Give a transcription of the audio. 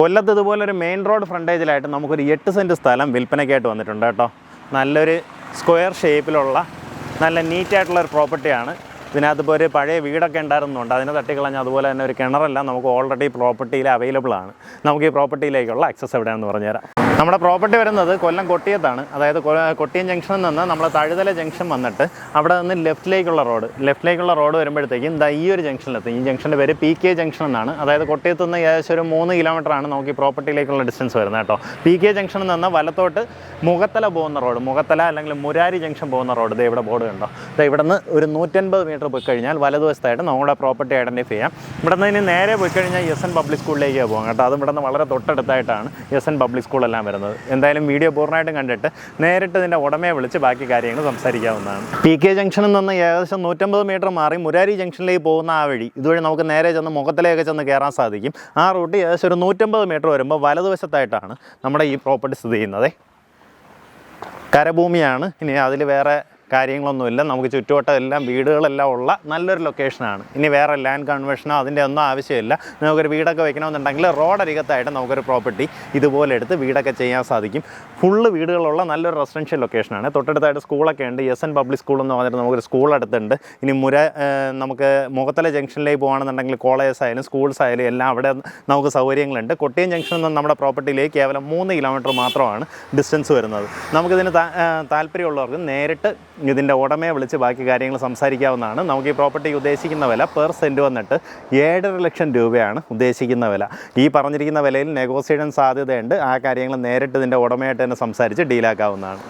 കൊല്ലത്ത് ഇതുപോലെ ഒരു മെയിൻ റോഡ് ഫ്രണ്ടേജിലായിട്ട് നമുക്കൊരു എട്ട് സെന്റ് സ്ഥലം വിൽപ്പനയ്ക്കായിട്ട് വന്നിട്ടുണ്ട് കേട്ടോ. നല്ലൊരു സ്ക്വയർ ഷേപ്പിലുള്ള നല്ല നീറ്റായിട്ടുള്ളൊരു പ്രോപ്പർട്ടിയാണ് ഇതിനകത്ത് ഇപ്പോൾ ഒരു പഴയ വീടൊക്കെ ഉണ്ടായിരുന്നുണ്ട്. അതിനെ തട്ടിക്കളഞ്ഞ് അതുപോലെ തന്നെ ഒരു കിണറെല്ലാം നമുക്ക് ഓൾറെഡി പ്രോപ്പർട്ടിയിൽ അവൈലബിൾ ആണ്. നമുക്ക് ഈ പ്രോപ്പർട്ടിയിലേക്കുള്ള ആക്സസ് എവിടെയാണെന്ന് പറഞ്ഞുതരാം. നമ്മുടെ പ്രോപ്പർട്ടി വരുന്നത് കൊല്ലം കൊട്ടിയത്താണ്. അതായത് കൊട്ടിയം ജംഗ്ഷനിൽ നിന്ന് നമ്മൾ തഴുതല ജംഗ്ഷൻ വന്നിട്ട് അവിടെ നിന്ന് ലെഫ്റ്റിലേക്കുള്ള റോഡ് ലെഫ്റ്റിലേക്കുള്ള റോഡ് വരുമ്പോഴത്തേക്കും ഇതാ ഈ ഒരു ജംഗ്ഷനിലെത്തും. ഈ ജംഗ്ഷന്റെ പേര് പി കെ ജംഗ്ഷൻ എന്നാണ്. അതായത് കൊട്ടിയത്ത് നിന്ന് ഏകദേശം ഒരു മൂന്ന് കിലോമീറ്റർ ആണ് നമുക്ക് പ്രോപ്പർട്ടിയിലേക്കുള്ള ഡിസ്റ്റൻസ് വരുന്നത് കേട്ടോ. പി കെ ജംഗ്ഷനിൽ നിന്ന് വലത്തോട്ട് മുഖത്തല പോകുന്ന റോഡ് മുഖത്തല അല്ലെങ്കിൽ മുരാരി ജംഗ്ഷൻ പോകുന്ന റോഡ് ഇത് ഇവിടെ ബോർഡ് കണ്ടോ? ഇത് ഇവിടെ നിന്ന് ഒരു നൂറ്റൻപത് മീറ്റർ പോയി കഴിഞ്ഞാൽ വലതുവശത്തായിട്ട് നമ്മുടെ പ്രോപ്പർട്ടി ഐഡന്റിഫൈ ചെയ്യാം. ഇവിടെ നിന്ന് ഇനി നേരെ പോയി കഴിഞ്ഞാൽ എസ് എൻ പബ്ലിക് സ്കൂളിലേക്ക് പോകാം കേട്ടോ. അതും ഇവിടെ നിന്ന് വളരെ തൊട്ടടുത്തായിട്ടാണ് എസ് എൻ പബ്ലിക് സ്കൂളെല്ലാം വരുന്നത്. എന്തായാലും വീഡിയോ പൂർണമായിട്ടും കണ്ടിട്ട് നേരിട്ട് ഇതിന്റെ ഉടമയെ വിളിച്ച് ബാക്കി കാര്യങ്ങൾ സംസാരിക്കാവുന്നതാണ്. പി കെ ജംഗ്ഷനിൽ നിന്ന് ഏകദേശം നൂറ്റമ്പത് മീറ്റർ മാറി മുരാരി ജംഗ്ഷനിലേക്ക് പോകുന്ന ആ വഴി ഇതുവഴി നമുക്ക് നേരെ ചെന്ന് മുഖത്തിലേക്ക് ചെന്ന് കയറാൻ സാധിക്കും. ആ റൂട്ട് ഏകദേശം ഒരു നൂറ്റമ്പത് മീറ്റർ വരുമ്പോൾ വലതുവശത്തായിട്ടാണ് നമ്മുടെ ഈ പ്രോപ്പർട്ടി സ്ഥിതി ചെയ്യുന്നത്. കരഭൂമിയാണ്. ഇനി അതിൽ വേറെ കാര്യങ്ങളൊന്നുമില്ല. നമുക്ക് ചുറ്റുവട്ടമെല്ലാം വീടുകളെല്ലാം ഉള്ള നല്ലൊരു ലൊക്കേഷനാണ് ഇനി വേറെ ലാൻഡ് കൺവെർഷനോ അതിന്റെ ഒന്നും ആവശ്യമില്ല. നമുക്കൊരു വീടൊക്കെ വെക്കണമെന്നുണ്ടെങ്കിൽ റോഡരികത്തായിട്ട് നമുക്കൊരു പ്രോപ്പർട്ടി ഇതുപോലെ എടുത്ത് വീടൊക്കെ ചെയ്യാൻ സാധിക്കും. ഫുള്ള് വീടുകളുള്ള നല്ലൊരു റെസിഡൻഷ്യൽ ലൊക്കേഷനാണ് തൊട്ടടുത്തായിട്ട് സ്കൂളൊക്കെ ഉണ്ട്. എസ് എൻ പബ്ലിക് സ്കൂൾ എന്ന് പറഞ്ഞിട്ട് നമുക്കൊരു സ്കൂൾ അടുത്തുണ്ട്. ഇനി മുര നമുക്ക് മുഖത്തല ജംഗ്ഷനിലേക്ക് പോകുകയാണെന്നുണ്ടെങ്കിൽ കോളേജസ് ആയാലും സ്കൂൾസ് ആയാലും എല്ലാം അവിടെ നമുക്ക് സൗകര്യങ്ങളുണ്ട്. കൊട്ടിയം ജംഗ്ഷനിൽ നിന്ന് നമ്മുടെ പ്രോപ്പർട്ടിയിലേക്ക് കേവലം മൂന്ന് കിലോമീറ്റർ മാത്രമാണ് ഡിസ്റ്റൻസ് വരുന്നത്. നമുക്കിതിന് താല്പര്യമുള്ളവർക്ക് നേരിട്ട് ഇതിന്റെ ഉടമയെ വിളിച്ച് ബാക്കി കാര്യങ്ങൾ സംസാരിക്കാവുന്നതാണ്. നമുക്ക് ഈ പ്രോപ്പർട്ടി ഉദ്ദേശിക്കുന്ന വില പെർ സെന്റ് വന്നിട്ട് ഏഴര ലക്ഷം രൂപയാണ് ഉദ്ദേശിക്കുന്ന വില. ഈ പറഞ്ഞിരിക്കുന്ന വിലയിൽ നെഗോസിയേഷൻ സാധ്യതയുണ്ട്. ആ കാര്യങ്ങൾ നേരിട്ട് ഇതിന്റെ ഉടമയായിട്ട് തന്നെ സംസാരിച്ച് ഡീലാക്കാവുന്നതാണ്.